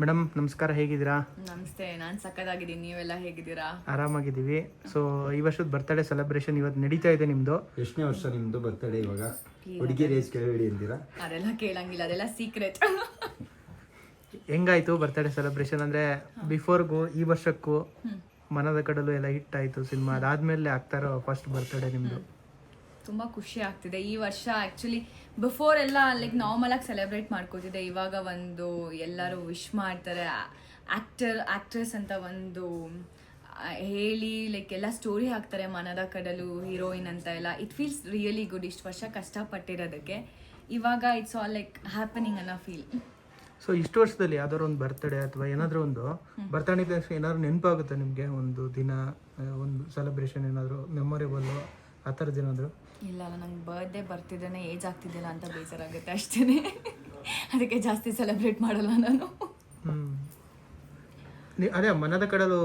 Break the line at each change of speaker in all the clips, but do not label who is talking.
Madam ನಮಸ್ಕಾರ ಹೇಗಿದ್ದೀರಾ?
ನಮಸ್ತೆ ನಾನು ಸಕ್ಕದಾಗಿದ್ದೀನಿ ನೀವೆಲ್ಲ ಹೇಗಿದ್ದೀರಾ?
ಆರಾಮಾಗಿದ್ದೀವಿ. ಸೊ ಈ ವರ್ಷದ ಬರ್ತಡೇ ಸೆಲೆಬ್ರೇಷನ್ ಇವತ್ತು ನಡೀತಾ ಇದೆ ನಿಮ್ದು?
ಎಷ್ಟನೇ ವರ್ಷ ನಿಮ್ದು ಬರ್ತಡೇ ಇವಾಗ? ಹುಡುಗಿ ರೇಸ್ ಕೇಳಬೇಡಿ ಅಂತೀರಾ?
ಅದೆಲ್ಲ ಕೇಳಂಗಿಲ್ಲ ಅದೆಲ್ಲ ಸೀಕ್ರೆಟ್
ಹೆಂಗಾಯ್ತು ಬರ್ತಡೇ ಸೆಲೆಬ್ರೇಷನ್ ಅಂದ್ರೆ ಬಿಫೋರ್ಗೂ ಈ ವರ್ಷಕ್ಕೂ ಮನದ ಕಡಲು ಎಲ್ಲ ಹಿಟ್ ಆಯ್ತು ಸಿನಿಮಾ ಅದಾದ್ಮೇಲೆ ಆಗ್ತಾರೋ ಫಸ್ಟ್ ಬರ್ತಡೇ ನಿಮ್ಮದು
ತುಂಬ ಖುಷಿ ಆಗ್ತಿದೆ. ಈ ವರ್ಷ ಆ್ಯಕ್ಚುಲಿ ಬಿಫೋರ್ ಎಲ್ಲ ಲೈಕ್ ನಾರ್ಮಲ್ ಆಗಿ ಸೆಲೆಬ್ರೇಟ್ ಮಾಡ್ಕೋತಿದ್ದೆ. ಇವಾಗ ಒಂದು ಎಲ್ಲರೂ ವಿಶ್ ಮಾಡ್ತಾರೆ. ಆ್ಯಕ್ಟರ್ ಆ್ಯಕ್ಟ್ರೆಸ್ ಅಂತ ಒಂದು ಹೇಳಿ ಲೈಕ್ ಎಲ್ಲ ಸ್ಟೋರಿ ಹಾಕ್ತಾರೆ. ಮನದ ಕಡಲು ಹೀರೋಯಿನ್ ಅಂತ ಎಲ್ಲ. ಇಟ್ ಫೀಲ್ಸ್ ರಿಯಲಿ ಗುಡ್ ಇಷ್ಟು ವರ್ಷ ಕಷ್ಟಪಟ್ಟಿರೋದಕ್ಕೆ. ಇವಾಗ ಇಟ್ಸ್ ಆಲ್ ಲೈಕ್ ಹ್ಯಾಪನಿಂಗ್ ಅನ್ನೋ ಫೀಲ್
ಸೊ ಇಷ್ಟು ವರ್ಷದಲ್ಲಿ ಯಾವ್ದಾದ್ರು ಒಂದು ಬರ್ತಡೇ ಅಥವಾ ಏನಾದರೂ ಒಂದು ಬರ್ತಡೇ ಏನಾದ್ರು ನೆನಪಾಗುತ್ತೆ ನಿಮಗೆ? ಒಂದು ದಿನ ಒಂದು ಸೆಲೆಬ್ರೇಷನ್ ಏನಾದರೂ ಮೆಮೊರೇಬಲ್ಲು ಆ ಥರದ್ದು ಏನಾದರೂ?
ಇಲ್ಲ ನಂಗೆ ಬರ್ಡೇ ಬರ್ತಿದ್ದೇನೆ ಏಜ್ ಆಗ್ತಿದ್ದಿಲ್ಲ ಅಂತ ಬೇಜಾರಾಗುತ್ತೆ ಅಷ್ಟೇ ಅದಕ್ಕೆ ಜಾಸ್ತಿ ಸೆಲೆಬ್ರೇಟ್ ಮಾಡಲ್ಲ ನಾನು.
ನೀ- ಅದೇ ಮನದ ಕಡಲು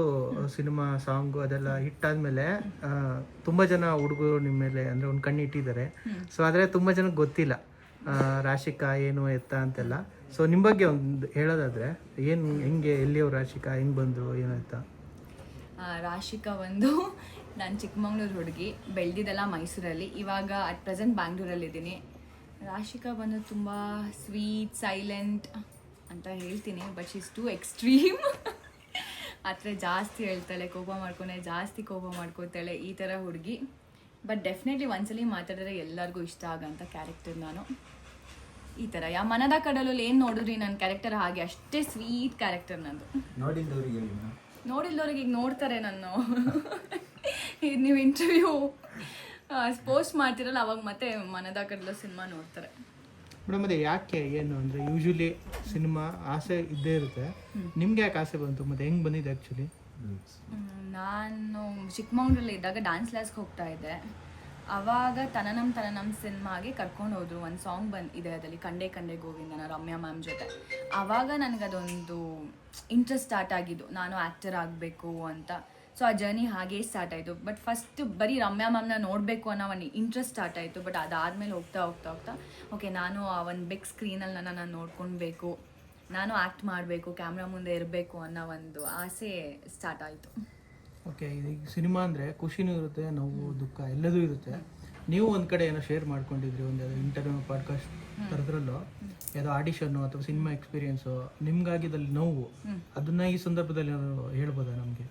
ಸಿನಿಮಾ ಸಾಂಗು ಅದೆಲ್ಲ ಹಿಟ್ ಆದ್ಮೇಲೆ ಆ, ತುಂಬಾ ಜನ ಹುಡುಗರು ನಿಮ್ಮ ಮೇಲೆ ಅಂದ್ರೆ ಒಂದು ಕಣ್ಣು ಇಟ್ಟಿದ್ದಾರೆ. ಸೊ ಆದ್ರೆ ತುಂಬಾ ಜನಕ್ಕೆ ಗೊತ್ತಿಲ್ಲ ಆ, ರಾಶಿಕಾ ಏನು ಎತ್ತ ಅಂತೆಲ್ಲ. ಸೊ ನಿಮ್ಮ ಬಗ್ಗೆ ಒಂದು ಹೇಳೋದಾದ್ರೆ ಏನು ಹೆಂಗೆ ಎಲ್ಲಿಯವ್ರು ರಾಶಿಕಾ ಹೆಂಗ್ ಬಂದ್ರು ಏನು ಎತ್ತ?
ಆ, ರಾಶಿಕಾ ಒಂದು ನಾನು ಚಿಕ್ಕಮಂಗ್ಳೂರು ಹುಡುಗಿ ಬೆಳೆದಿದ್ದೆಲ್ಲ ಮೈಸೂರಲ್ಲಿ. ಇವಾಗ ಅಟ್ ಪ್ರೆಸೆಂಟ್ ಬ್ಯಾಂಗ್ಳೂರಲ್ಲಿದ್ದೀನಿ. ರಾಶಿಕಾ ಬಂದು ತುಂಬ ಸ್ವೀಟ್ ಸೈಲೆಂಟ್ ಅಂತ ಹೇಳ್ತೀನಿ ಬಟ್ ಶೀಸ್ ಟು ಎಕ್ಸ್ಟ್ರೀಮ್ ಥರ ಜಾಸ್ತಿ ಹೇಳ್ತಾಳೆ ಕೋಪ ಮಾಡ್ಕೊಂಡೆ ಜಾಸ್ತಿ ಕೋಪ ಮಾಡ್ಕೋತಾಳೆ ಈ ಥರ ಹುಡುಗಿ. ಬಟ್ ಡೆಫಿನೆಟ್ಲಿ ಒಂದ್ಸಲಿ ಮಾತಾಡಿದ್ರೆ ಎಲ್ಲರಿಗೂ ಇಷ್ಟ ಆಗೋಂಥ ಕ್ಯಾರೆಕ್ಟರ್ ನಾನು. ಈ ಥರ ಯಾ ಮನದ ಕಡಲಲ್ಲಿ ಏನು ನೋಡಿದ್ರಿ ನನ್ನ ಕ್ಯಾರೆಕ್ಟರ್ ಹಾಗೆ? ಅಷ್ಟೇ ಸ್ವೀಟ್ ಕ್ಯಾರೆಕ್ಟರ್ ನಂದು. ನೋಡಿಲ್ಲವ್ರಿಗೆ ಈಗ ನೋಡ್ತಾರೆ ನಾನು ನೀವು ಇಂಟರ್ವ್ಯೂ ಪೋಸ್ಟ್ ಮಾಡ್ತಿರಲ್ಲ ಅವಾಗ ಮತ್ತೆ ಮನದಾಕಡ್ಲ ಕಡಲ ಸಿನಿಮಾ ನೋಡ್ತಾರೆ.
ಮೇಡಮ್ ಅದೇ ಯಾಕೆ ಏನು ಅಂದರೆ ಯೂಶ್ವಲಿ ಸಿನಿಮಾ ಆಸೆ ಇದ್ದೇ ಇರುತ್ತೆ. ನಿಮ್ಗೆ ಯಾಕೆ ಆಸೆ ಬಂತು? ಮತ್ತೆ ಹೆಂಗೆ ಬಂದಿದೆ ಆ್ಯಕ್ಚುಲಿ
ನಾನು ಚಿಕ್ಕಮಂಗ್ಳೂರಲ್ಲಿ ಇದ್ದಾಗ ಡ್ಯಾನ್ಸ್ ಕ್ಲಾಸ್ಗೆ ಹೋಗ್ತಾ ಇದ್ದೆ. ಅವಾಗ ತನನಂ ತನನಂ ಸಿನಿಮಾಗೆ ಕರ್ಕೊಂಡು ಹೋದ್ರು. ಒಂದು ಸಾಂಗ್ ಬಂದು ಇದೆ ಅದರಲ್ಲಿ ಕಂಡೆ ಕಂಡೆ ಗೋವಿಂದನ ರಮ್ಯಾ ಮ್ಯಾಮ್ ಜೊತೆ. ಆವಾಗ ನನಗದೊಂದು ಇಂಟ್ರೆಸ್ಟ್ ಸ್ಟಾರ್ಟ್ ಆಗಿದ್ದು. ನಾನು ಆ್ಯಕ್ಟರ್ ಆಗಬೇಕು ಅಂತ. ಸೊ ಆ ಜರ್ನಿ ಹಾಗೇ ಸ್ಟಾರ್ಟ್ ಆಯಿತು. ಬಟ್ ಫಸ್ಟ್ ಬರೀ ರಮ್ಯಾ ಮ್ಯಾಮ್ನ ನೋಡಬೇಕು ಅನ್ನೋ ಒಂದು ಇಂಟ್ರೆಸ್ಟ್ ಸ್ಟಾರ್ಟ್ ಆಯಿತು. ಬಟ್ ಅದಾದಮೇಲೆ ಹೋಗ್ತಾ ಹೋಗ್ತಾ ಹೋಗ್ತಾ ಓಕೆ ನಾನು ಆ ಒಂದು ಬಿಗ್ ಸ್ಕ್ರೀನಲ್ಲಿ ನನ್ನ ನಾನು ನೋಡ್ಕೊಳ್ಬೇಕು. ನಾನು ಆ್ಯಕ್ಟ್ ಮಾಡಬೇಕು ಕ್ಯಾಮ್ರಾ ಮುಂದೆ ಇರಬೇಕು ಅನ್ನೋ ಒಂದು ಆಸೆ ಸ್ಟಾರ್ಟ್ ಆಯಿತು.
ಓಕೆ ಈಗ ಸಿನಿಮಾ ಅಂದರೆ ಖುಷಿನೂ ಇರುತ್ತೆ ನೋವು ದುಃಖ ಎಲ್ಲದೂ ಇರುತ್ತೆ. ನೀವು ಒಂದು ಕಡೆ ಏನೋ ಶೇರ್ ಮಾಡ್ಕೊಂಡಿದ್ರಿ ಒಂದು ಯಾವುದೋ ಇಂಟರ್ವ್ಯೂ ಪಾಡ್ಕಾಸ್ಟ್ ಥರದ್ರಲ್ಲೂ ಯಾವುದೋ ಆಡಿಷನ್ನು ಅಥವಾ ಸಿನಿಮಾ ಎಕ್ಸ್ಪೀರಿಯೆನ್ಸು ನಿಮ್ಗಾಗಿದ್ದಲ್ಲಿ ನೋವು ಅದನ್ನ ಈ ಸಂದರ್ಭದಲ್ಲಿ ಏನಾದರೂ ಹೇಳ್ಬೋದಾ ನಮಗೆ?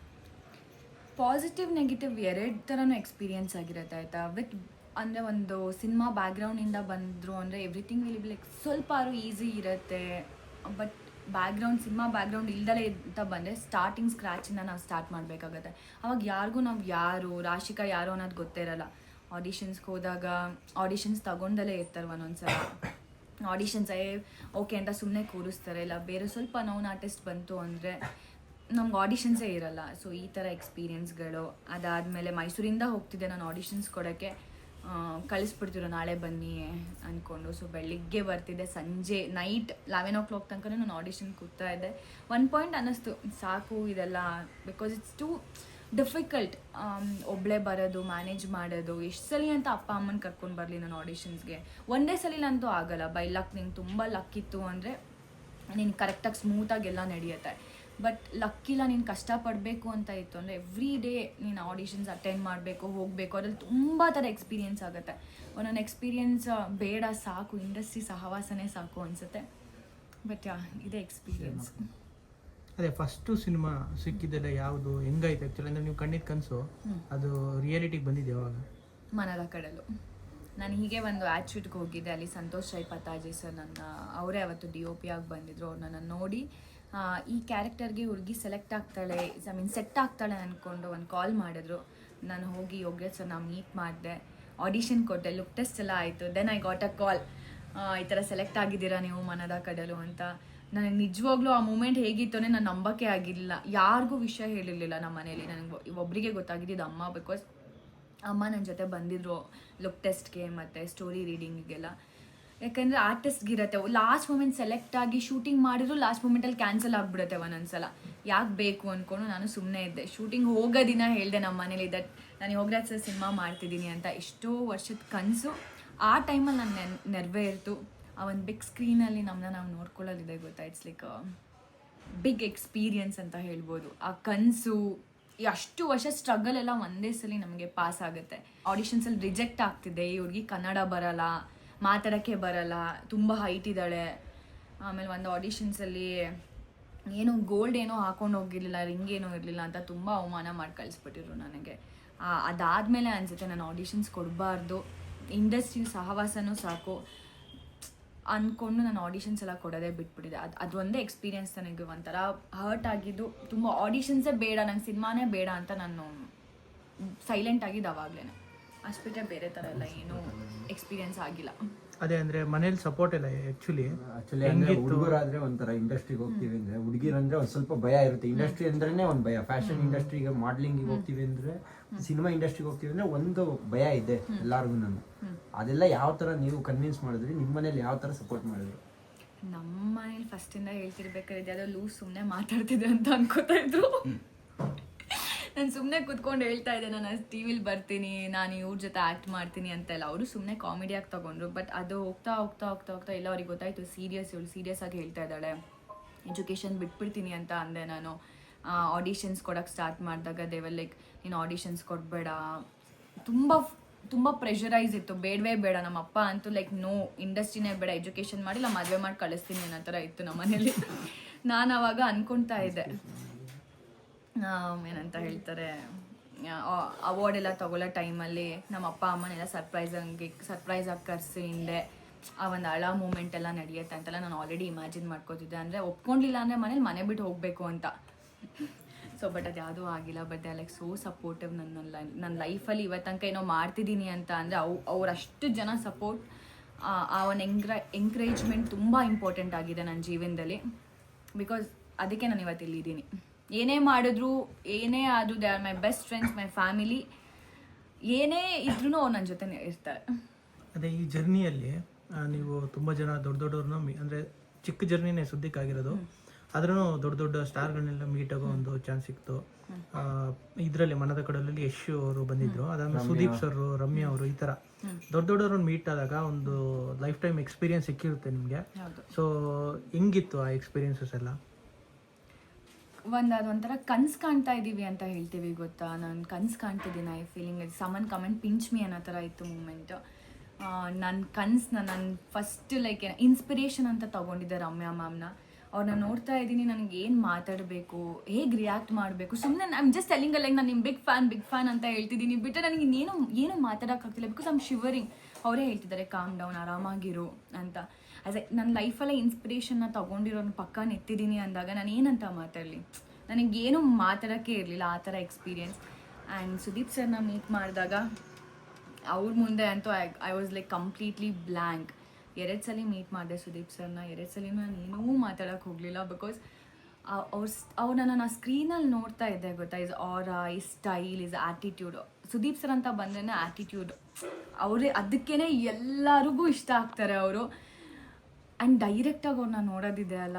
ಪಾಸಿಟಿವ್ ನೆಗೆಟಿವ್ ಎರಡು ಥರನೂ ಎಕ್ಸ್ಪೀರಿಯೆನ್ಸ್ ಆಗಿರುತ್ತೆ, ಆಯಿತಾ? ವಿತ್ ಅಂದರೆ ಒಂದು ಸಿನಿಮಾ ಬ್ಯಾಕ್ಗ್ರೌಂಡಿಂದ ಬಂದರು ಅಂದರೆ ಎವ್ರಿಥಿಂಗ್ ವಿಲ್ ಬಿ ಲೈಕ್ ಸ್ವಲ್ಪ ಈಸಿ ಇರುತ್ತೆ. ಬಟ್ ಬ್ಯಾಕ್ಗ್ರೌಂಡ್ ಸಿನಿಮಾ ಬ್ಯಾಕ್ಗ್ರೌಂಡ್ ಇಲ್ದಲೇ ಅಂತ ಬಂದರೆ ಸ್ಟಾರ್ಟಿಂಗ್ ಸ್ಕ್ರ್ಯಾಚಿಂದ ನಾವು ಸ್ಟಾರ್ಟ್ ಮಾಡಬೇಕಾಗತ್ತೆ. ಅವಾಗ ಯಾರಿಗೂ ನಾವು ಯಾರು, ರಾಶಿಕಾ ಯಾರು ಅನ್ನೋದು ಗೊತ್ತೇ ಇರಲ್ಲ. ಆಡಿಷನ್ಸ್ಗೆ ಹೋದಾಗ ಆಡಿಷನ್ಸ್ ತಗೊಂಡಲೇ ಇರ್ತಾರೆ ಒಂದೊಂದ್ಸಲ ಆಡಿಷನ್ಸ್ ಏ ಓಕೆ ಅಂತ ಸುಮ್ಮನೆ ಕೂರಿಸ್ತಾರೆ. ಇಲ್ಲ, ಬೇರೆ ಸ್ವಲ್ಪ ನೌನ್ ಆರ್ಟಿಸ್ಟ್ ಬಂತು ಅಂದರೆ ನಮ್ಗೆ ಆಡಿಷನ್ಸೇ ಇರಲ್ಲ. ಸೊ ಈ ಥರ ಎಕ್ಸ್ಪೀರಿಯನ್ಸ್ಗಳು ಅದಾದಮೇಲೆ ಮೈಸೂರಿಂದ ಹೋಗ್ತಿದ್ದೆ ನಾನು ಆಡಿಷನ್ಸ್ ಕೊಡೋಕ್ಕೆ. ಕಳಿಸ್ಬಿಡ್ತಿರೋ, ನಾಳೆ ಬನ್ನಿ ಅಂದ್ಕೊಂಡು ಸೊ ಬೆಳಿಗ್ಗೆ ಬರ್ತಿದ್ದೆ, ಸಂಜೆ ನೈಟ್ ಲೆವೆನ್ ಓ ಕ್ಲಾಕ್ ತನಕ ನಾನು ಆಡಿಷನ್ ಕೂಗ್ತಾ ಇದ್ದೆ. ಒನ್ ಪಾಯಿಂಟ್ ಅನ್ನಿಸ್ತು, ಸಾಕು ಇದೆಲ್ಲ ಬಿಕಾಸ್ ಇಟ್ಸ್ ಟು ಡಿಫಿಕಲ್ಟ್ ಒಬ್ಬಳೇ ಬರೋದು ಮ್ಯಾನೇಜ್ ಮಾಡೋದು. ಎಷ್ಟು ಸಲ ಅಂತ ಅಪ್ಪ ಅಮ್ಮನ ಕರ್ಕೊಂಡು ಬರಲಿ ನಾನು ಆಡಿಷನ್ಸ್ಗೆ ಒಂದೇ ಸಲಿಲಂತೂ ಆಗಲ್ಲ. ಬೈ ಲಕ್ ನಿಂಗೆ ತುಂಬ ಲಕ್ ಇತ್ತು ಅಂದರೆ, ನೀನು ಕರೆಕ್ಟಾಗಿ ಸ್ಮೂತಾಗಿ ಎಲ್ಲ ನಡೆಯುತ್ತೆ. ಬಟ್ ಲಕ್ಕಿಲ್ಲ ನೀನು ಕಷ್ಟಪಡಬೇಕು ಅಂತ ಇತ್ತು ಅಂದರೆ ಎವ್ರಿ ಡೇ ನೀನು ಆಡಿಷನ್ಸ್ ಅಟೆಂಡ್ ಮಾಡಬೇಕು ಹೋಗಬೇಕು ಅದ್ರಲ್ಲಿ ತುಂಬ ಥರ ಎಕ್ಸ್ಪೀರಿಯೆನ್ಸ್ ಆಗುತ್ತೆ. ಒಂದೊಂದು ಎಕ್ಸ್ಪೀರಿಯೆನ್ಸ್ ಬೇಡ ಸಾಕು ಇಂಡಸ್ಟ್ರಿ ಸಹವಾಸನೇ ಸಾಕು ಅನಿಸುತ್ತೆ. ಬಟ್ ಯಾ ಇದೇ ಎಕ್ಸ್ಪೀರಿಯೆನ್ಸ್
ಅದೇ ಫಸ್ಟು ಸಿನಿಮಾ ಸಿಕ್ಕಿದ್ದೆಲ್ಲ ಯಾವುದು ಹೆಂಗಾಯ್ತು ಆ್ಯಕ್ಚುಲಿ ಅಂದರೆ ನೀವು ಕಣ್ಣಿದ ಕನಸು ಅದು ರಿಯಾಲಿಟಿಗೆ ಬಂದಿದೆ ಯಾವಾಗ
ಮನದ ಕಡಲು. ನಾನು ಹೀಗೆ ಒಂದು ಆ್ಯಚೂಟ್ಗೆ ಹೋಗಿದ್ದೆ. ಅಲ್ಲಿ ಸಂತೋಷ್ ರೈ ಪತಾಜಿ ಸರ್ ನನ್ನ ಅವರೇ ಅವತ್ತು ಡಿ ಒ ಪಿ ಆಗಿ ಬಂದಿದ್ರು. ಅವ್ರು ನನ್ನನ್ನು ನೋಡಿ ಈ ಕ್ಯಾರೆಕ್ಟರ್ಗೆ ಹುಡುಗಿ ಸೆಲೆಕ್ಟ್ ಆಗ್ತಾಳೆ ಐ ಮೀನ್ ಸೆಟ್ ಆಗ್ತಾಳೆ ಅಂದ್ಕೊಂಡು ಒಂದು ಕಾಲ್ ಮಾಡಿದ್ರು. ನಾನು ಹೋಗಿ ಯೋಗ್ಯ ಸರ್ ನಾವು ಮೀಟ್ ಮಾಡಿದೆ. ಆಡಿಷನ್ ಕೊಟ್ಟೆ ಲುಕ್ ಟೆಸ್ಟ್ ಎಲ್ಲ ಆಯಿತು. Then I got a call ಈ ಥರ ಸೆಲೆಕ್ಟ್ ಆಗಿದ್ದೀರಾ ನೀವು, ಮನದ ಕಡಲು ಅಂತ. ನನಗೆ ನಿಜವಾಗ್ಲೂ ಆ ಮೂಮೆಂಟ್ ಹೇಗಿತ್ತು ನಾನು ನಂಬಕ್ಕೆ ಆಗಿರಲಿಲ್ಲ. ಯಾರಿಗೂ ವಿಷಯ ಹೇಳಿರಲಿಲ್ಲ ನಮ್ಮ ಮನೇಲಿ. ನನಗೆ ಒಬ್ಬರಿಗೆ ಗೊತ್ತಾಗಿದ್ದು ಅಮ್ಮ ಬಿಕಾಸ್ ಅಮ್ಮ ನನ್ನ ಜೊತೆ ಬಂದಿದ್ರು ಲುಕ್ ಟೆಸ್ಟ್ಗೆ ಮತ್ತು ಸ್ಟೋರಿ ರೀಡಿಂಗಿಗೆಲ್ಲ ಯಾಕಂದರೆ ಆರ್ಟಿಸ್ಟ್ಗಿರತ್ತೆ ಲಾಸ್ಟ್ ಮೂಮೆಂಟ್ ಸೆಲೆಕ್ಟ್ ಆಗಿ ಶೂಟಿಂಗ್ ಮಾಡಿದ್ರು ಲಾಸ್ಟ್ ಮೂಮೆಂಟಲ್ಲಿ ಕ್ಯಾನ್ಸಲ್ ಆಗಿಬಿಡುತ್ತೆ ಒಂದೊಂದ್ಸಲ ಯಾಕೆ ಬೇಕು ಅಂದ್ಕೊಂಡು ನಾನು ಸುಮ್ಮನೆ ಇದ್ದೆ. ಶೂಟಿಂಗ್ ಹೋಗೋ ದಿನ ಹೇಳಿದೆ ನಮ್ಮ ಮನೇಲಿ ದಟ್ ನಾನು ಯೋಗರಾಜ್ ಸರ್ ಸಿನಿಮಾ ಮಾಡ್ತಿದ್ದೀನಿ ಅಂತ. ಎಷ್ಟೋ ವರ್ಷದ ಕನಸು. ಆ ಟೈಮಲ್ಲಿ ನಾನು ನೆನ್ ನೆರವೇರ್ತು ಆ ಒಂದು ಬಿಗ್ ಸ್ಕ್ರೀನಲ್ಲಿ ನಮ್ಮನ್ನ ನಾವು ನೋಡ್ಕೊಳ್ಳೋದಿದೆ ಗೊತ್ತಾ? ಇಟ್ಸ್ ಲೈಕ್ ಬಿಗ್ ಎಕ್ಸ್ಪೀರಿಯನ್ಸ್ ಅಂತ ಹೇಳ್ಬೋದು. ಆ ಕನಸು ಅಷ್ಟು ವರ್ಷ ಸ್ಟ್ರಗಲ್ ಎಲ್ಲ ಒಂದೇ ಸಲ ನಮಗೆ ಪಾಸ್ ಆಗುತ್ತೆ. ಆಡಿಷನ್ಸಲ್ಲಿ ರಿಜೆಕ್ಟ್ ಆಗ್ತಿದೆ ಇವ್ರಿಗೆ ಕನ್ನಡ ಬರಲ್ಲ. ಮಾತಾಡೋಕ್ಕೆ ಬರಲ್ಲ, ತುಂಬ ಹೈಟ್ ಇದ್ದಾಳೆ. ಆಮೇಲೆ ಒಂದು ಆಡಿಷನ್ಸಲ್ಲಿ ಏನು ಗೋಲ್ಡ್ ಏನೋ ಹಾಕೊಂಡು ಹೋಗಿರಲಿಲ್ಲ ರಿಂಗ್ ಏನೋ ಇರಲಿಲ್ಲ ಅಂತ ತುಂಬ ಅವಮಾನ ಮಾಡಿ ಕಳಿಸ್ಬಿಟ್ಟಿದ್ರು ನನಗೆ. ಅದಾದಮೇಲೆ ಅನ್ಸುತ್ತೆ ನಾನು ಆಡಿಷನ್ಸ್ ಕೊಡಬಾರ್ದು. ಇಂಡಸ್ಟ್ರಿ ಸಹವಾಸನೂ ಸಾಕು. ಅಂದ್ಕೊಂಡು ನಾನು ಆಡಿಷನ್ಸ್ ಎಲ್ಲ ಕೊಡೋದೇ ಬಿಟ್ಬಿಟ್ಟಿದೆ. ಅದು ಅದೊಂದೇ ಎಕ್ಸ್ಪೀರಿಯನ್ಸ್ ನನಗೆ ಒಂಥರ ಹರ್ಟ್ ಆಗಿದ್ದು, ತುಂಬ ಆಡಿಷನ್ಸೇ ಬೇಡ, ನಂಗೆ ಸಿನಿಮಾನೇ ಬೇಡ ಅಂತ ನಾನು ಸೈಲೆಂಟ್ ಆಗಿದ್ದು ಅವಾಗಲೇ ಅಷ್ಟ್ಬಿಟ್ಟರೆ ಬೇರೆ ಥರ ಎಲ್ಲ ಏನೂ ಎಕ್ಸ್ಪೀರಿಯನ್ಸ್ ಆಗಿಲ್ಲ.
ಅದೇ ಅಂದ್ರೆ ಮನೇಲಿ ಸಪೋರ್ಟ್ ಇಲ್ಲ ಆಕ್ಚುಲಿ
ಆಕ್ಚುಲಿ ಅಂದ್ರೆ ಹುಡುಗರಾದ್ರೆ ಒಂಥರ ಇಂಡಸ್ಟ್ರಿಗೆ ಹೋಗ್ತೀವಿ ಅಂದ್ರೆ ಹುಡುಗಿರಂದ್ರೆ ಒಂದ್ ಸ್ವಲ್ಪ ಭಯ ಇರುತ್ತೆ. ಇಂಡಸ್ಟ್ರಿ ಅಂದ್ರೇನೆ ಒಂದು ಭಯ. ಫ್ಯಾಷನ್ ಇಂಡಸ್ಟ್ರಿಗೆ ಮಾಡ್ಲಿಂಗ್ ಹೋಗ್ತೀವಿ ಅಂದ್ರೆ ಸಿನಿಮಾ ಇಂಡಸ್ಟ್ರಿಗೆ ಹೋಗ್ತೀವಿ ಅಂದ್ರೆ ಒಂದು ಭಯ ಇದೆ ಎಲ್ಲಾರ್ಗು ನಾನು ಅದೆಲ್ಲ ಯಾವ ತರ ನೀವು ಕನ್ವಿನ್ಸ್ ಮಾಡಿದ್ರಿ? ನಿಮ್ಮ ಮನೇಲಿ ಯಾವ ತರ ಸಪೋರ್ಟ್ ಮಾಡಿದ್ರು?
ನಮ್ಮ ಮನೇಲಿ ಇಂದ ಹೇಳ್ತಿರ್ಬೇಕಾದ್ರೆ ಯಾವುದೋ ಲೂಸ್ ಸುಮ್ಮನೆ ಮಾತಾಡ್ತಿದ್ದೆ ಅಂತ ಅನ್ಕೋತಾ ಇದ್ರು. ನಾನು ಸುಮ್ಮನೆ ಕುತ್ಕೊಂಡು ಹೇಳ್ತಾ ಇದ್ದೆ, ನಾನು ಟಿ ವಿಲಿ ಬರ್ತೀನಿ, ನಾನು ಇವ್ರ ಜೊತೆ ಆ್ಯಕ್ಟ್ ಮಾಡ್ತೀನಿ ಅಂತೆಲ್ಲ ಅವರು ಸುಮ್ಮನೆ ಕಾಮಿಡಿಯಾಗಿ ತಗೊಂಡ್ರು ಬಟ್ ಅದು ಹೋಗ್ತಾ ಹೋಗ್ತಾ ಹೋಗ್ತಾ ಹೋಗ್ತಾ ಎಲ್ಲ ಅವ್ರಿಗೆ ಗೊತ್ತಾಯ್ತು. ಸೀರಿಯಸ್ ಇವಳು ಸೀರಿಯಸ್ ಆಗಿ ಹೇಳ್ತಾ ಇದ್ದಾಳೆ. ಎಜುಕೇಷನ್ ಬಿಟ್ಬಿಡ್ತೀನಿ ಅಂತ ಅಂದೆ ನಾನು. ಆಡಿಷನ್ಸ್ ಕೊಡೋಕ್ಕೆ ಸ್ಟಾರ್ಟ್ ಮಾಡಿದಾಗ ದೇವಲ್ ಲೈಕ್ ನೀನು ಆಡಿಷನ್ಸ್ ಕೊಡಬೇಡ. ತುಂಬ ತುಂಬ ಪ್ರೆಷರೈಸ್ ಇತ್ತು. ಬೇಡವೇ ಬೇಡ ನಮ್ಮ ಅಪ್ಪ ಅಂತೂ ಲೈಕ್ ನೋ ಇಂಡಸ್ಟ್ರಿನೇ ಬೇಡ ಎಜುಕೇಷನ್ ಮಾಡಿ ಇಲ್ಲ ಮದುವೆ ಮಾಡಿ ಕಳಿಸ್ತೀನಿ ಅನ್ನೋ ಥರ ಇತ್ತು ನಮ್ಮ ಮನೇಲಿ ನಾನು ಅವಾಗ ಅಂದ್ಕೊಳ್ತಾ ಇದ್ದೆ. ಏನಂತ ಹೇಳ್ತಾರೆ ಅವಾರ್ಡ್ ಎಲ್ಲ ತಗೊಳ್ಳೋ ಟೈಮಲ್ಲಿ ನಮ್ಮ ಅಪ್ಪ, ಅಮ್ಮನೆಲ್ಲ ಸರ್ಪ್ರೈಸ್ ಹಂಗೆ ಸರ್ಪ್ರೈಸ್ ಆಗಿ ಕರೆಸಿ ಹಿಂದೆ ಆ ಒಂದು ಅಳ ಮೂಮೆಂಟ್ ಎಲ್ಲ ನಡೆಯುತ್ತೆ ಅಂತೆಲ್ಲ ನಾನು ಆಲ್ರೆಡಿ ಇಮ್ಯಾಜಿನ್ ಮಾಡ್ಕೋತಿದ್ದೆ. ಅಂದರೆ ಒಪ್ಕೊಂಡಿಲ್ಲ ಅಂದರೆ ಮನೇಲಿ ಮನೆ ಬಿಟ್ಟು ಹೋಗಬೇಕು ಅಂತ. ಸೊ ಬಟ್ ಅದು ಯಾವುದೂ ಆಗಿಲ್ಲ. But they like so supportive ನನ್ನ ಲೈ ನನ್ನ ಲೈಫಲ್ಲಿ ಇವತ್ತು ಏನೋ ಮಾಡ್ತಿದ್ದೀನಿ ಅಂತ ಅಂದರೆ ಅವು, ಅವರಷ್ಟು ಜನ ಸಪೋರ್ಟ್ ಆ ಒಂದು ಎಂಕ್ರ ಎಂಕರೇಜ್ಮೆಂಟ್ ತುಂಬ ಇಂಪಾರ್ಟೆಂಟ್ ಆಗಿದೆ ನನ್ನ ಜೀವನದಲ್ಲಿ. ಬಿಕಾಸ್ ಅದಕ್ಕೆ ನಾನು ಇವತ್ತು ಇಲ್ಲಿದ್ದೀನಿ ಏನೇ ಮಾಡಿದ್ರು ಏನೇ ಆದರೂ they are my best friends my family ಏನೇ ಇದ್ರೂ ಅವ್ರು ನನ್ನ ಜೊತೆ ಇರ್ತಾರೆ.
ಅದೇ ಈ ಜರ್ನಿಯಲ್ಲಿ ನೀವು ತುಂಬ ಜನ ದೊಡ್ಡ ದೊಡ್ಡವ್ರನ್ನ ಮೀ ಅಂದರೆ ಚಿಕ್ಕ ಜರ್ನಿನೇ ಸುದ್ದಿಕ್ಕಾಗಿರೋದು. ಆದ್ರೂ ದೊಡ್ಡ ದೊಡ್ಡ ಸ್ಟಾರ್ಗಳನ್ನೆಲ್ಲ ಮೀಟ್ ಆಗೋ ಒಂದು ಚಾನ್ಸ್ ಸಿಕ್ತು. ಇದರಲ್ಲಿ ಮನದ ಕಡಲಲ್ಲಿ ಯಶ್ ಅವರು ಬಂದಿದ್ರು. ಅದಾದ್ಮೇಲೆ ಸುದೀಪ್ ಸರ್ ರಮ್ಯಾ ಅವರು ಈ ಥರ ದೊಡ್ಡ ದೊಡ್ಡವ್ರನ್ನ ಮೀಟ್ ಆದಾಗ ಒಂದು ಲೈಫ್ ಟೈಮ್ ಎಕ್ಸ್ಪೀರಿಯನ್ಸ್ ಸಿಕ್ಕಿರುತ್ತೆ ನಿಮಗೆ. ಸೊ ಹೆಂಗಿತ್ತು ಆ ಎಕ್ಸ್ಪೀರಿಯನ್ಸಸ್ ಎಲ್ಲ?
ಒಂದು ಅದೊಂಥರ ಕನ್ಸು ಕಾಣ್ತಾ ಇದ್ದೀವಿ ಅಂತ ಹೇಳ್ತೀವಿ ಗೊತ್ತಾ? ನಾನು ಕನ್ಸು ಕಾಣ್ತಿದ್ದೀನಿ I feeling it someone come and pinch me ಅನ್ನೋ ಥರ ಇತ್ತು ಮೂಮೆಂಟ್ ನನ್ನ ಕನ್ಸನ್ನ ನಾನು ಫಸ್ಟ್ ಲೈಕ್ ಇನ್ಸ್ಪಿರೇಷನ್ ಅಂತ ತೊಗೊಂಡಿದ್ದೆ ರಮ್ಯಾ ಮ್ಯಾಮ್ನ ಅವ್ರನ್ನ ನೋಡ್ತಾ ಇದ್ದೀನಿ ನನಗೆ ಏನು ಮಾತಾಡಬೇಕು, ಹೇಗೆ ರಿಯಾಕ್ಟ್ ಮಾಡಬೇಕು. ಸುಮ್ಮನೆ ಐಮ್ ಜಸ್ಟ್ ಟೆಲಿಂಗ್ ಲೈಕ್ ನಾನು ನಿಮ್ಮ ಬಿಗ್ ಫ್ಯಾನ್ ಬಿಗ್ ಫ್ಯಾನ್ ಅಂತ ಹೇಳ್ತಿದ್ದೀನಿ ಬಿಟ್ಟರೆ ನನಗೆ ಇನ್ನೇನು, ಏನು ಮಾತಾಡೋಕ್ಕಾಗ್ತಿಲ್ಲ. ಬಿಕಾಸ್ ಐಮ್ ಶಿವರಿಂಗ್ ಅವರೇ ಹೇಳ್ತಿದ್ದಾರೆ ಕಾಮ್ ಡೌನ್ ಆರಾಮಾಗಿರು ಅಂತ. ಆಸ್ ಎ ನನ್ನ ಲೈಫಲ್ಲೇ ಇನ್ಸ್ಪಿರೇಷನ್ನ ತೊಗೊಂಡಿರೋನು ಪಕ್ಕ ನೆತ್ತಿದ್ದೀನಿ ಅಂದಾಗ ನಾನು ಏನಂತ ಮಾತಾಡಲಿ ನನಗೇನು ಮಾತಾಡೋಕ್ಕೆ ಇರಲಿಲ್ಲ ಆ ಥರ ಎಕ್ಸ್ಪೀರಿಯೆನ್ಸ್ ಆ್ಯಂಡ್ ಸುದೀಪ್ ಸರ್ನ ಮೀಟ್ ಮಾಡಿದಾಗ ಅವ್ರ ಮುಂದೆ ಅಂತೂ I I was like completely blank ಎರಡು ಸಲ ಮೀಟ್ ಮಾಡಿದೆ ಸುದೀಪ್ ಸರ್ನ. ಎರಡು ಸಲ ನಾನು ಏನೂ ಮಾತಾಡೋಕ್ಕೆ ಹೋಗಲಿಲ್ಲ ಬಿಕಾಸ್ ಅವ್ರ ಅವ್ರನ್ನ ನಾನು ಸ್ಕ್ರೀನಲ್ಲಿ ನೋಡ್ತಾ ಇದ್ದೆ ಗೊತ್ತಾ? ಇಸ್ ಆರ್ ಈ style is attitude Sudeep sir ಅಂತ ಬಂದ್ರೆ ಆ್ಯಟಿಟ್ಯೂಡ್ ಅವರೇ ಅದಕ್ಕೇ ಎಲ್ಲರಿಗೂ ಇಷ್ಟ ಆಗ್ತಾರೆ ಅವರು. ಆ್ಯಂಡ್ ಡೈರೆಕ್ಟಾಗಿ ಅವ್ರನ್ನ ನೋಡೋದಿದೆ ಅಲ್ಲ.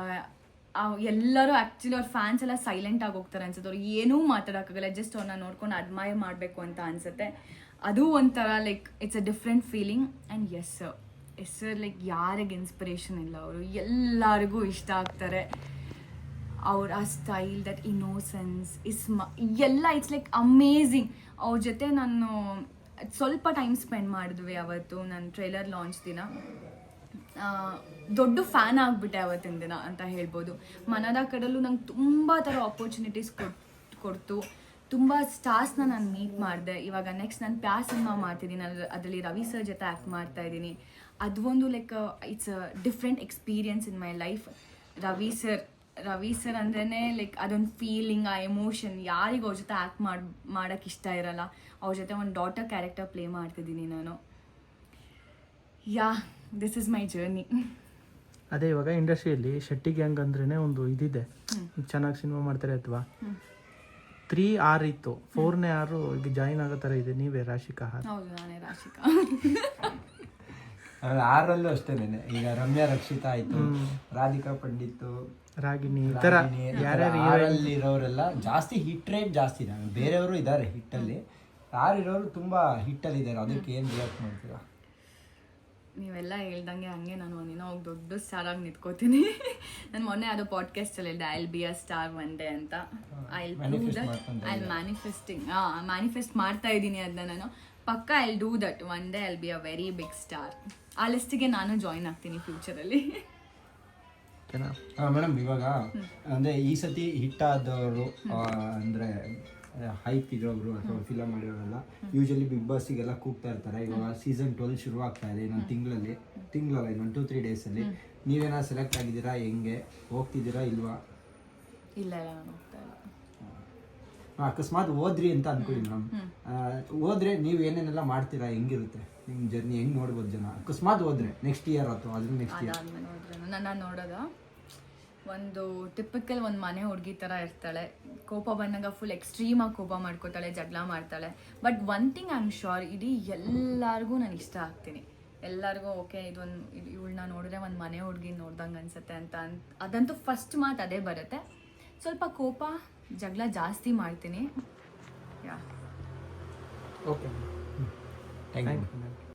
ಎಲ್ಲರೂ ಆ್ಯಕ್ಚುಲಿ ಅವ್ರ ಫ್ಯಾನ್ಸ್ ಎಲ್ಲ ಸೈಲೆಂಟ್ ಆಗಿ ಹೋಗ್ತಾರೆ ಅನ್ಸುತ್ತೆ. ಅವ್ರು ಏನೂ ಮಾತಾಡೋಕ್ಕಾಗಲ್ಲ ಜಸ್ಟ್ ಅವ್ರನ್ನ ನೋಡ್ಕೊಂಡು ಅಡ್ಮೈರ್ ಮಾಡಬೇಕು ಅಂತ ಅನ್ಸುತ್ತೆ. ಅದು ಒಂಥರ like it's a different feeling and S ಎಸ್ ಸರ್ ಲೈಕ್ ಯಾರಿಗೆ ಇನ್ಸ್ಪಿರೇಷನ್ ಇಲ್ಲ ಅವರು. ಎಲ್ಲರಿಗೂ ಇಷ್ಟ ಆಗ್ತಾರೆ. ಅವ್ರ, ಆ ಸ್ಟೈಲ್ ದಟ್ ಇನ್ನೋಸೆನ್ಸ್ ಮ, ಎಲ್ಲ ಇಟ್ಸ್ ಲೈಕ್ ಅಮೇಝಿಂಗ್ ಅವ್ರ ಜೊತೆ ನಾನು, ಸ್ವಲ್ಪ ಟೈಮ್ ಸ್ಪೆಂಡ್ ಮಾಡಿದ್ವಿ ಅವತ್ತು ನನ್ನ ಟ್ರೈಲರ್ ಲಾಂಚ್ ದಿನ. ದೊಡ್ಡ ಫ್ಯಾನ್ ಆಗಿಬಿಟ್ಟೆ ಅವತ್ತಿನ ದಿನ ಅಂತ ಹೇಳ್ಬೋದು. ಮನದ ಕಡಲು ನಂಗೆ ತುಂಬ ಥರ ಆಪರ್ಚುನಿಟೀಸ್ ಕೊಡ್ತು. ತುಂಬ ಸ್ಟಾರ್ಸ್ನ ನಾನು ಮೀಟ್ ಮಾಡಿದೆ. ಇವಾಗ ನೆಕ್ಸ್ಟ್ ನಾನು ಪ್ಯಾ ಸಿನಿಮಾ ಮಾಡ್ತಿದ್ದೀನಿ ನಾನು ಅದರಲ್ಲಿ ರವಿ ಸರ್ ಜೊತೆ ಆ್ಯಕ್ಟ್ ಮಾಡ್ತಾ ಇದ್ದೀನಿ. ಅದೊಂದು like it's a different experience in my life Ravi sir Ravi sir ಅಂದ್ರೇ ಲೈಕ್ ಅದೊಂದು ಫೀಲಿಂಗ್ ಆ ಎಮೋಷನ್ ಯಾರಿಗೂ ಅವ್ರ ಜೊತೆ ಆ್ಯಕ್ಟ್ ಮಾಡಿ ಮಾಡೋಕ್ಕೆ ಇಷ್ಟ ಇರಲ್ಲ. ಅವ್ರ ಜೊತೆ ಒಂದು ಡಾಟರ್ ಕ್ಯಾರೆಕ್ಟರ್ ಪ್ಲೇ ಮಾಡ್ತಿದ್ದೀನಿ ನಾನು. Yeah this is my journey
ಅದೇ ಇವಾಗ ಇಂಡಸ್ಟ್ರಿಯಲ್ಲಿ ಶೆಟ್ಟಿ ಗ್ಯಾಂಗ್ ಅಂದ್ರೇ ಒಂದು ಇದಿದೆ. ಚೆನ್ನಾಗಿ ಸಿನಿಮಾ ಮಾಡ್ತಾರೆ ಅಥವಾ? ತ್ರೀ ಆರ್ ಇತ್ತು. ಫೋರ್ನೇ ಆರು ಈಗ ಜಾಯಿನ್ ಆಗೋ ಥರ ಇದೆ. ನೀವೇ ರಾಶಿಕಾ ಹಾರ್
ಹೌದು ನಾನೇ ರಾಶಿಕಾ.
ಆಮೇಲೆ ಆರಲ್ಲೂ ಅಷ್ಟೇನೆ ಈಗ ರಮ್ಯಾ ರಕ್ಷಿತಾ ಆಯ್ತು ರಾಧಿಕಾ ಪಂಡಿತ್
ರಾಗಿಣಿ ಈ ಥರ ಯಾರ್ಯಾರು
ಆರಲ್ಲಿ ಇರೋರೆಲ್ಲ ಜಾಸ್ತಿ ಹಿಟ್ ರೇಟ್ ಜಾಸ್ತಿ ಇದೆ. ಬೇರೆಯವರು ಇದ್ದಾರೆ ಹಿಟ್ಟಲ್ಲಿ ಆರ್ ಇರೋರು ತುಂಬಾ ಹಿಟ್ಟಲ್ಲಿ ಇದ್ದಾರೆ ಅದಕ್ಕೆ ಏನು ರಿಯಾಕ್ಟ್ ಮಾಡ್ತೀರಾ?
ನೀವೆಲ್ಲ ಹೇಳ್ದಂಗೆ ಹಂಗೆ ನಾನು ಒಂದಿನ ಹೋಗಿ ದೊಡ್ಡ ಸ್ಟಾರ್ ಆಗಿ ನಿಂತ್ಕೋತೀನಿ. ನಾನು ಮೊನ್ನೆ ಅದು ಪಾಡ್ಕಾಸ್ಟಲ್ಲಿ ಹೇಳಿದೆ I be a star one day ಅಂತ. I
do that
I manifesting manifest ಮಾಡ್ತಾ ಇದ್ದೀನಿ ಅದನ್ನ ನಾನು. ಪಕ್ಕ I do that one day I'll be a very big star ಆ ಲಿಸ್ಟಿಗೆ ನಾನು ಜಾಯಿನ್ ಆಗ್ತೀನಿ ಫ್ಯೂಚರಲ್ಲಿ
ಮೇಡಮ್ ಇವಾಗ ಅಂದ್ರೆ ಈ ಸತಿ ಹಿಟ್ ಆದವರು ಅಂದ್ರೆ ಹೈಪ್ ಇರೋರು ಅಥವಾ ಫಿಲಮ್ ಮಾಡಿರೋರೆಲ್ಲ ಯೂಶಲಿ ಬಿಗ್ ಬಾಸ್ಗೆಲ್ಲ ಕೂಗ್ತಾ ಇರ್ತಾರೆ. ಇವಾಗ ಸೀಸನ್ ಟ್ವೆಲ್ ಶುರು ಆಗ್ತಾ ಇದೆ ಇನ್ನೊಂದು ತಿಂಗಳಲ್ಲಿ. ತಿಂಗಳಲ್ಲ ಇನ್ನೊಂದು ಟೂ ತ್ರೀ ಡೇಸಲ್ಲಿ ನೀವೇನೋ ಸೆಲೆಕ್ಟ್ ಆಗಿದ್ದೀರಾ? ಹೆಂಗೆ? ಹೋಗ್ತಿದ್ದೀರಾ ಇಲ್ವಾ?
ಇಲ್ಲ ನಾನು
ಅಕಸ್ಮಾತ್ ಹೋದ್ರಿ ಅಂತ ಅನ್ಕೊಳ್ಳಿ ಮೇಡಮ್ ಹೋದ್ರೆ ನೀವು ಏನೇನೆಲ್ಲ ಮಾಡ್ತೀರಾ? ಹೆಂಗಿರುತ್ತೆ? ನಿಮ್ಮ ಜರ್ನಿ ಹೆಂಗೆ ನೋಡ್ಬೋದು ಜನ? ಅಕಸ್ಮಾತ್ ಹೋದ್ರೆ ನೆಕ್ಸ್ಟ್ ಇಯರ್ ಅಥವಾ ಅದ್ರ ನೆಕ್ಸ್ಟ್ ಇಯರ್
ನನ್ನ ನೋಡೋದ. ಒಂದು ಟಿಪಿಕಲ್ ಒಂದು ಮನೆ ಹುಡುಗಿ ಥರ ಇರ್ತಾಳೆ. ಕೋಪ ಬಂದಾಗ ಫುಲ್ ಎಕ್ಸ್ಟ್ರೀಮಾಗಿ ಕೋಪ ಮಾಡ್ಕೋತಾಳೆ ಜಗಳ ಮಾಡ್ತಾಳೆ. But one thing I am sure ಇಡೀ ಎಲ್ಲರಿಗೂ ನಾನು ಇಷ್ಟ ಆಗ್ತೀನಿ. ಎಲ್ಲರಿಗೂ ಓಕೆ ಇದೊಂದು ಇವಳನ್ನ ನೋಡಿದ್ರೆ ಒಂದು ಮನೆ ಹುಡುಗಿ ನೋಡ್ದಂಗೆ ಅನ್ಸುತ್ತೆ ಅಂತ ಅಂತ. ಅದಂತೂ ಫಸ್ಟ್ ಮಾತು ಅದೇ ಬರುತ್ತೆ. ಸ್ವಲ್ಪ ಕೋಪ ಜಗಳ ಜಾಸ್ತಿ ಮಾಡ್ತೀನಿ. ಯಾ
ಓಕೆ ಥ್ಯಾಂಕ್ ಯು